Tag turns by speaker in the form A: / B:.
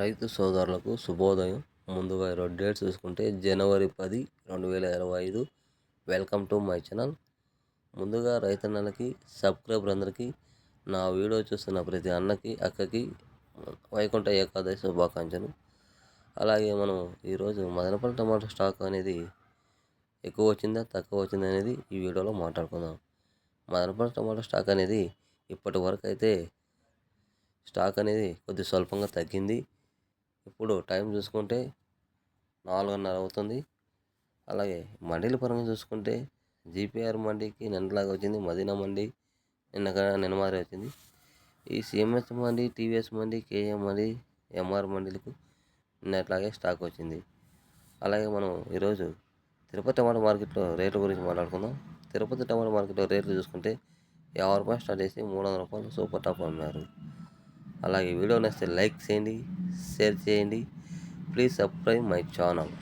A: రైతు సోదరులకు శుభోదయం. ముందుగా ఈరోజు డేట్ చూసుకుంటే జనవరి పది రెండు వేల ఇరవై ఐదు. Welcome to my channel. ముందుగా రైతన్నలకి సబ్స్క్రైబర్ అందరికీ నా వీడియో చూస్తున్న ప్రతి అన్నకి అక్కకి వైకుంఠ ఏకాదశి శుభాకాంక్షలు. అలాగే మనం ఈరోజు మదనపల్లి టమాటో స్టాక్ అనేది ఎక్కువ వచ్చిందా తక్కువ వచ్చిందా అనేది ఈ వీడియోలో మాట్లాడుకుందాం. మదనపల్లి టమాటో స్టాక్ అనేది ఇప్పటి వరకు అయితే స్టాక్ అనేది కొద్ది స్వల్పంగా తగ్గింది. ఇప్పుడు టైం చూసుకుంటే నాలుగున్నర అవుతుంది. అలాగే మండీల పరంగా చూసుకుంటే జీపీఆర్ మండీకి నిన్నలాగా వచ్చింది. మదీనా మండీ నిన్న నిన్న వచ్చింది. ఈ CMS mandi TVS mandi KM mandi MR మండీలకు నిన్నట్లాగే స్టాక్ వచ్చింది. అలాగే మనం ఈరోజు తిరుపతి టమాటా మార్కెట్లో రేట్ల గురించి మాట్లాడుకుందాం. తిరుపతి టమాటా మార్కెట్లో రేట్లు చూసుకుంటే యాభై రూపాయలు స్టార్ట్ చేసి మూడు వందల రూపాయలు సూపర్ టాప్ అమ్మారు. అలాగే వీడియో నచ్చితే లైక్ చేయండి షేర్ చేయండి. Please subscribe my channel.